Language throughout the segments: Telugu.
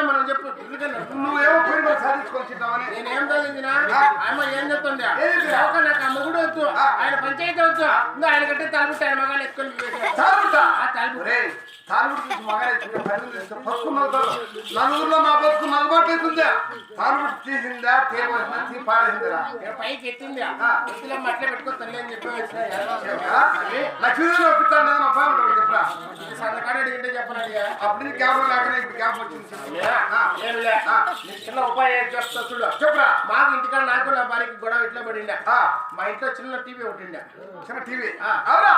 మనం చెప్పు. నువ్వేమో మరి సాధించుకొచ్చిద్దామని నేనేం చదివిందినా ఏం చెప్తుందా? నాకు ఆ మొగుడు వద్దు. ఆయన పంచాయతీ వద్దు. ఇంకా ఆయన కట్టే తలుపుట్టు ఆయన మగాన్ని ఎత్తుకొని తీసి. నలుగురిలో నా బతుకు నలుబాటు అవుతుందా తాలుబుట్టు తీసిందా తేవలసిందా తీ పారేసిందిరా? ఇక్కడ పైకి ఎత్తింది. ఎత్తులో మట్లే పెట్టుకో తల్లి అని చెప్పి లక్ష్మీదేవి ఒప్పిస్తాను నా అబ్బాయి ఉంటాడు చెప్పరా? సంతకాడ అడిగింటే అప్పుడు జ్ఞాపకం లేకనే ఇప్పుడు వచ్చింది చిన్న ఉపాయం ఏం చెప్తా చూడు. చెప్పరా? మాకు ఇంటికాడ నాకు నా భార్యకి గొడవ ఇట్లా పడిండే? ఆ, మా ఇంట్లో చిన్న టీవీ ఒకటి చిన్న టీవీ. అవునా?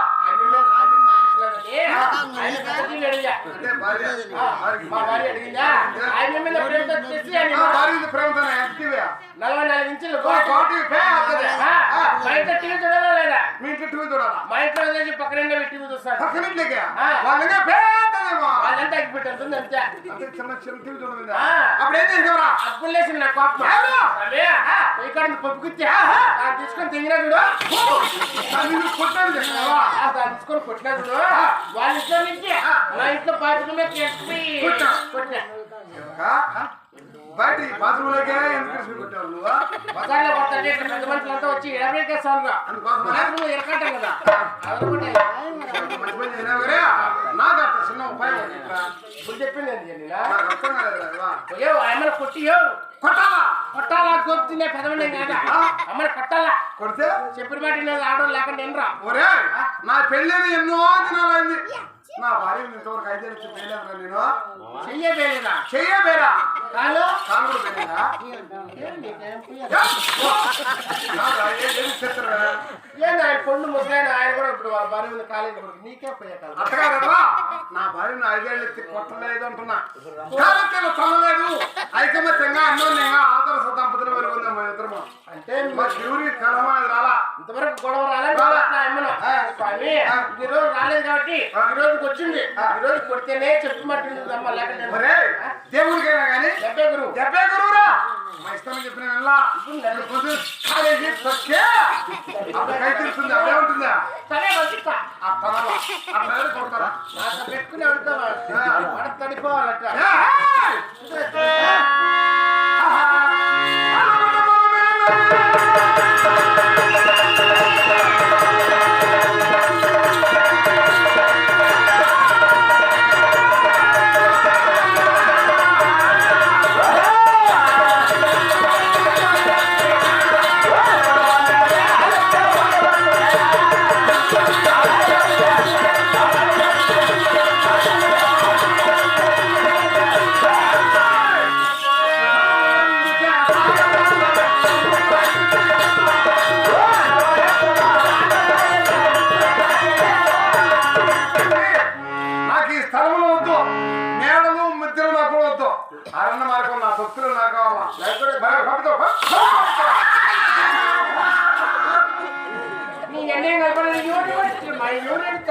మా నలభై నాలుగు ఇంచులు ఇంట్లో టీవీ చూడాలా లేదా? మీ ఇంట్లో టీవీ చూడాలా? మా ఇంట్లో వదిలేసి పక్కన టీవీ చూస్తారు పక్కన వాళ్ళంతా ఎక్కిపెట్టారు అంతే అంటే చిన్న చిన్న టీవీ చూడదు ఆ. అప్పుడు ఏం చేసేవరా అప్పులు లేచిన నా కోపం. ఎవరు? అదే ఇక్కడ పప్పుకుచ్చా దాన్ని తీసుకొని తెగినా చూడు. దాన్ని కొట్టాను దాన్ని తీసుకొని కొట్టినా చూడు. వాళ్ళ ఇంట్లో నుంచి మా ఇంట్లో పాతిక మీద ఎక్కి కొట్టా. కొట్టినా బయట బాత్రూంలోకే ఎందుకు కొట్టావు నువ్వు? బజార్లో కొట్టండి ఇక్కడ పెద్ద మనుషులంతా వచ్చి ఎడమే కేసాలుగా అందుకోసమనే నువ్వు ఎరకంటాం కదా. మంచి నాకు అంత చిన్న ఉపాయం. ఇప్పుడు చెప్పింది నాకు అర్థం కాలేదు కొట్టియో. కొట్టాలా? కొట్టాలా? గొప్పతినే పెదవనే కాదా? అమ్మని కొట్టాలా? కొడితే? చెప్పిన మాట వినేది ఆడడం లేకుండా ఎనరా ఒరే నా పెళ్ళిని ఎన్నో దినాలైంది. నా భార్య ఇంతవరకు వచ్చి పెళ్ళేదరా నేను. చెయ్యే పేలేదా? చెయ్యే పేరా కాలు కాలు కూడా పెళ్ళిందా ఏం నీకేం పోయా? కాదురా, ఏ- ఏం చేస్తారా? ఏంది ఆయన పొండు ముసలాయన ఆయన కూడా కాలేజీ కొడుకు నీకే నా భార్యను ఐదేళ్ళు ఎత్తి కొట్టలేదు అంటున్నా. చల్లలేదు ఐకమత్యంగా అన్యోన్యంగా ఆదర్శ దంపతులు వెలుగుందాం మా ఇద్దరము? అంటే మా శివుడి కలమనేది రాలా? ఇంతవరకు గొడవ రాలేదు. స్వామి. ఈ రోజు రాలేదు కాబట్టి. ఈ రోజుకి వచ్చింది. ఈ రోజు కొడితేనే చెప్పు అమ్మ లేకపోతే దేవుడికైనా కానీ డెబ్బై గురువు డెబ్బై గురువురా? మా ఇష్టం చెప్పిన అప్పుడు కై తెలుస్తుంది అదే ఉంటుందా సరే వచ్చిస్తా పెట్టుకుని అడుగుతావా అడ తడిపోవాలట. ఏయ్! నాకు కూడా వద్దు అరణ్య మార్గం నా భక్తులు నాకు కావాలా లేకపోతే బాగా పంపుతావు, పో. నీ ఎన్నేం కలపలేదు యూనివర్సిటీ మా యూనిట్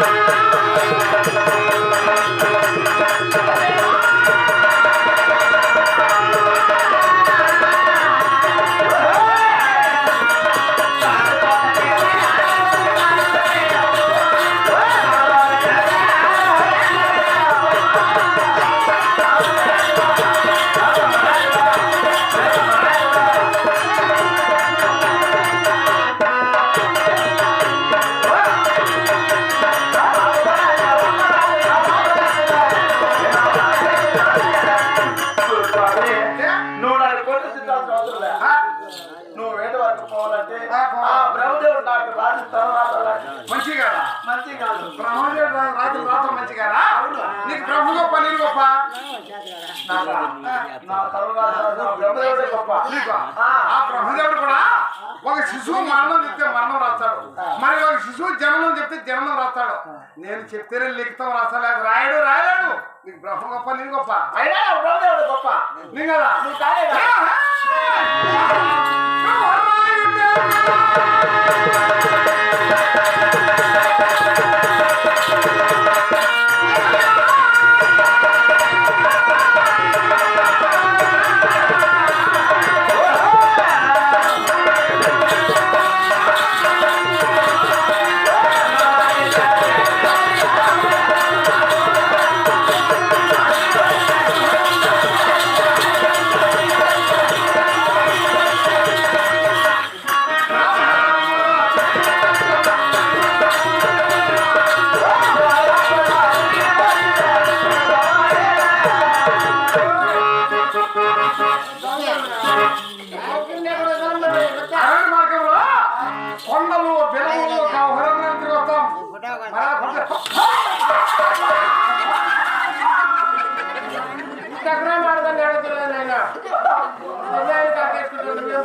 ఆ తర్వాత మంచి కదా మంచి కాదు. బ్రహ్మదేవుడు రా- రాజు రాత మంచి కదా నీకు బ్రహ్మ గొప్ప. నేను గొప్ప నాకా? నా తర్వాత బ్రహ్మదేవుడే గొప్ప. నీకు? ఆ. బ్రహ్మదేవుడు కూడా ఒక శిశువు మరణం చెప్తే మరణం రాస్తాడు. మరి ఒక శిశువు జననం చెప్తే జననం రాస్తాడు. నేను చెప్తేనే లిఖితం రాస్తలేదు రాయడు రాయలేడు. నీకు బ్రహ్మ గొప్ప నేను గొప్ప. అయినా బ్రహ్మదేవుడు గొప్ప. నీ కదా మరా కొంచెం- చక్రం మాడదని అడుగుతున్నాను నేను నిజానికి కాకేసుకుంటున్నాను